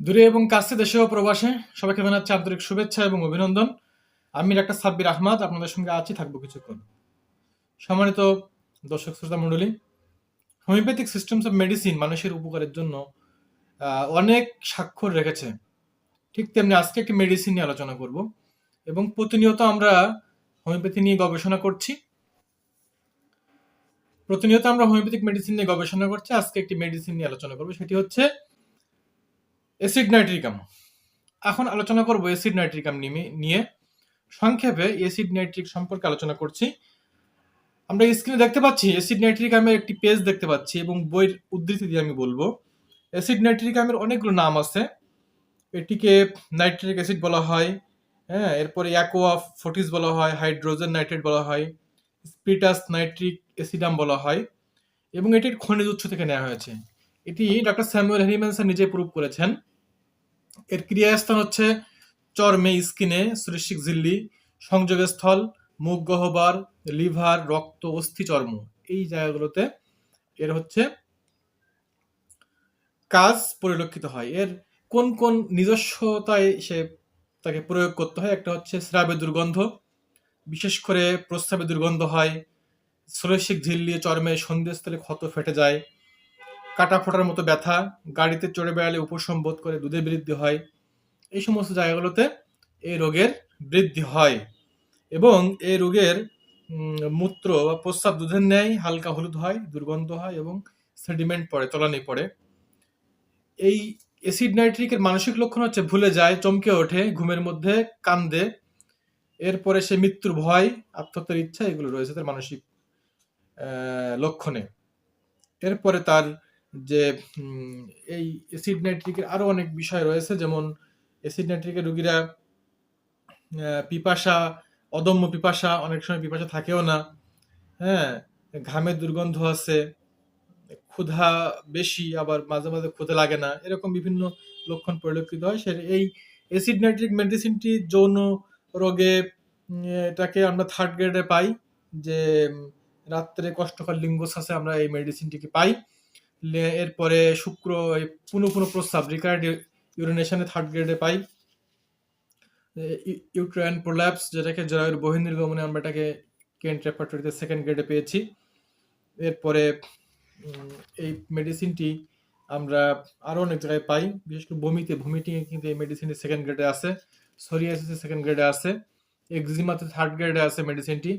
দূরে এবং কাছে, দেশে ও প্রবাসে সবাইকে জানাচ্ছি আন্তরিক শুভেচ্ছা এবং অভিনন্দন। আমি ডাক্তার সাব্বির আহমদ, আপনাদের সঙ্গে আছি, থাকব কিছুক্ষণ। সম্মানিত দর্শক শ্রোতা মণ্ডলী, হোমিওপ্যাথিক সিস্টেমস অফ মেডিসিন মানুষের উপকারের জন্য অনেক স্বাক্ষর রেখেছে। ঠিক তেমনি আজকে একটি মেডিসিন নিয়ে আলোচনা করব এবং প্রতিনিয়ত আমরা হোমিওপ্যাথি নিয়ে গবেষণা করছি। প্রতিনিয়ত আমরা হোমিওপ্যাথিক মেডিসিন নিয়ে গবেষণা করছি, আজকে একটি মেডিসিন নিয়ে আলোচনা করব, সেটি হচ্ছে অ্যাসিড নাইট্রিকাম। এখন আলোচনা করব অ্যাসিড নাইট্রিকাম নিয়ে। সংক্ষেপে অ্যাসিড নাইট্রিক সম্পর্কে আলোচনা করছি। আমরা স্ক্রিনে দেখতে পাচ্ছি, অ্যাসিড নাইট্রিকামের একটি পেজ দেখতে পাচ্ছি এবং বইয়ের উদ্ধৃতি দিয়ে আমি বলব। অ্যাসিড নাইট্রিকামের অনেকগুলো নাম আছে। এটিকে নাইট্রিক অ্যাসিড বলা হয় হ্যাঁ এরপরে অ্যাকোয়া ফোর্টিস বলা হয় হাইড্রোজেন নাইট্রেট বলা হয় স্পিটাস নাইট্রিক অ্যাসিডাম বলা হয় এবং এটির খনিজ উৎস থেকে নেওয়া হয়েছে। এটি ডক্টর স্যামুয়েল হেরিম্যানসন নিজে প্রুভ করেছেন। এর ক্রিয়াস্থান হচ্ছে চর্মে স্কিনে সুরিশিক ঝিল্লি, সংযোগস্থল, মুখ গহ্বর, লিভার, রক্ত, অস্থি চর্ম। এই জায়গাগুলোতে এর হচ্ছে কাজ পরিলক্ষিত হয়। এর কোন কোন নিজস্বতায় সে তাকে প্রয়োগ করতে হয়? একটা হচ্ছে স্রাবে দুর্গন্ধ। বিশেষ করে প্রস্রাবে দুর্গন্ধ হয় সুরেশিক ঝিল্লি চর্মে সন্ধিস্থলে ক্ষত ফেটে যায়। কাটা ফোটার মতো ব্যথা, গাড়িতে চড়ে বেড়ালে উপশম বোধ করে দুধে বৃদ্ধি হয়। এই সমস্ত জায়গাগুলোতে এই রোগের বৃদ্ধি হয় এবং এই রোগের মূত্র বা প্রস্রাব দুধের ন্যায় হালকা হলুদ হয়, দুর্গন্ধ হয় এবং সেডিমেন্ট পড়ে, তলানি পড়ে। এই অ্যাসিড নাইট্রিকের মানসিক লক্ষণ হচ্ছে ভুলে যায়, চমকে ওঠে, ঘুমের মধ্যে কান্দে, এরপরে সে মৃত্যুর ভয়, আত্মহত্যার ইচ্ছা, এগুলো রয়েছে তার মানসিক লক্ষণে। এরপরে তার যে এই অ্যাসিড নাইট্রিকের আরও অনেক বিষয় রয়েছে, যেমন অ্যাসিড নাইট্রিকের রোগীরা পিপাসা, অদম্য পিপাসা অনেক সময় পিপাসা থাকেও না। হ্যাঁ ঘামের দুর্গন্ধ আছে, ক্ষুধা বেশি, আবার মাঝে মাঝে ক্ষুধা লাগে না। এরকম বিভিন্ন লক্ষণ পরিলক্ষিত হয়। সে, এই অ্যাসিড নাইট্রিক মেডিসিনটি যৌন রোগে এটাকে আমরা থার্ড গ্রেডে পাই, যে রাত্রে কষ্টকর লিঙ্গশ্বাসে আমরা এই মেডিসিনটিকে পাই। এরপরে শুক্র পুনঃ পুনঃ প্রস্রাব রিকার্ড ইউরিনেশনে থার্ড গ্রেডে পাই। ইউট্রাইন প্রোল্যাপস যেটাকে জরায়ুর বহির্নির্গমনে আমরা এটাকে কেন্ট রেপার্টরিতে সেকেন্ড গ্রেডে পেয়েছি। এরপরে এই মেডিসিনটি আমরা আরও অনেক জায়গায় পাই। বিশেষ করে বমিতে ভমিটিং কিন্তু এই মেডিসিনটি সেকেন্ড গ্রেডে আছে। সোরিয়াসিসে সেকেন্ড গ্রেডে আছে। এক্সিমাতে থার্ড গ্রেডে আছে মেডিসিনটি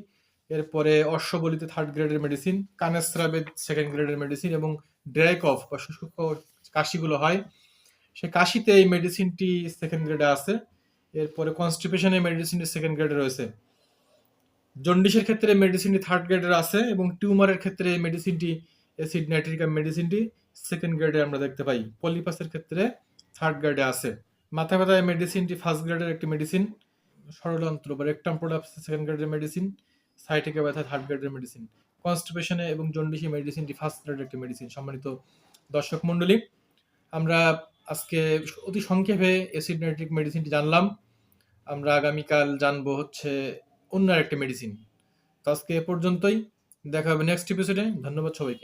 এরপরে অশ্ববলিতে থার্ড গ্রেডের মেডিসিন কানেস্রাবে সেকেন্ড গ্রেডের মেডিসিন এবং ড্রাই কফ বা শুষ্ক কাশিগুলো হয়, সে কাশিতে এই মেডিসিনটি সেকেন্ড গ্রেডে আছে, এরপরে কনস্টিপেশনে মেডিসিনটি সেকেন্ড গ্রেডে রয়েছে। জন্ডিসের ক্ষেত্রে মেডিসিনটি থার্ড গ্রেডের আছে এবং টিউমারের ক্ষেত্রে এই মেডিসিনটি অ্যাসিড নাইট্রিক মেডিসিনটি সেকেন্ড গ্রেডে আমরা দেখতে পাই। পলিপাসের ক্ষেত্রে থার্ড গ্রেডে আছে। মাথা ব্যথায় মেডিসিনটি ফার্স্ট গ্রেডের একটি মেডিসিন ষড়যন্ত্র বা রেকটাম প্রোডাক্ট সেকেন্ড গ্রেডের মেডিসিন সাইটিকে ব্যথা থার্ড গ্রেডের মেডিসিন কনস্টিপেশনে এবং জন্ডিসে মেডিসিনটি ফার্স্ট গ্রেডের একটি মেডিসিন সম্মানিত দর্শক মণ্ডলী। আমরা আজকে অতি সংক্ষেপে অ্যাসিড নাইট্রিক মেডিসিনটি জানলাম। আমরা আগামীকাল জানব হচ্ছে অন্য একটা মেডিসিন তো আজকে এ পর্যন্তই। দেখা হবে নেক্সট এপিসোডে ধন্যবাদ সবাইকে।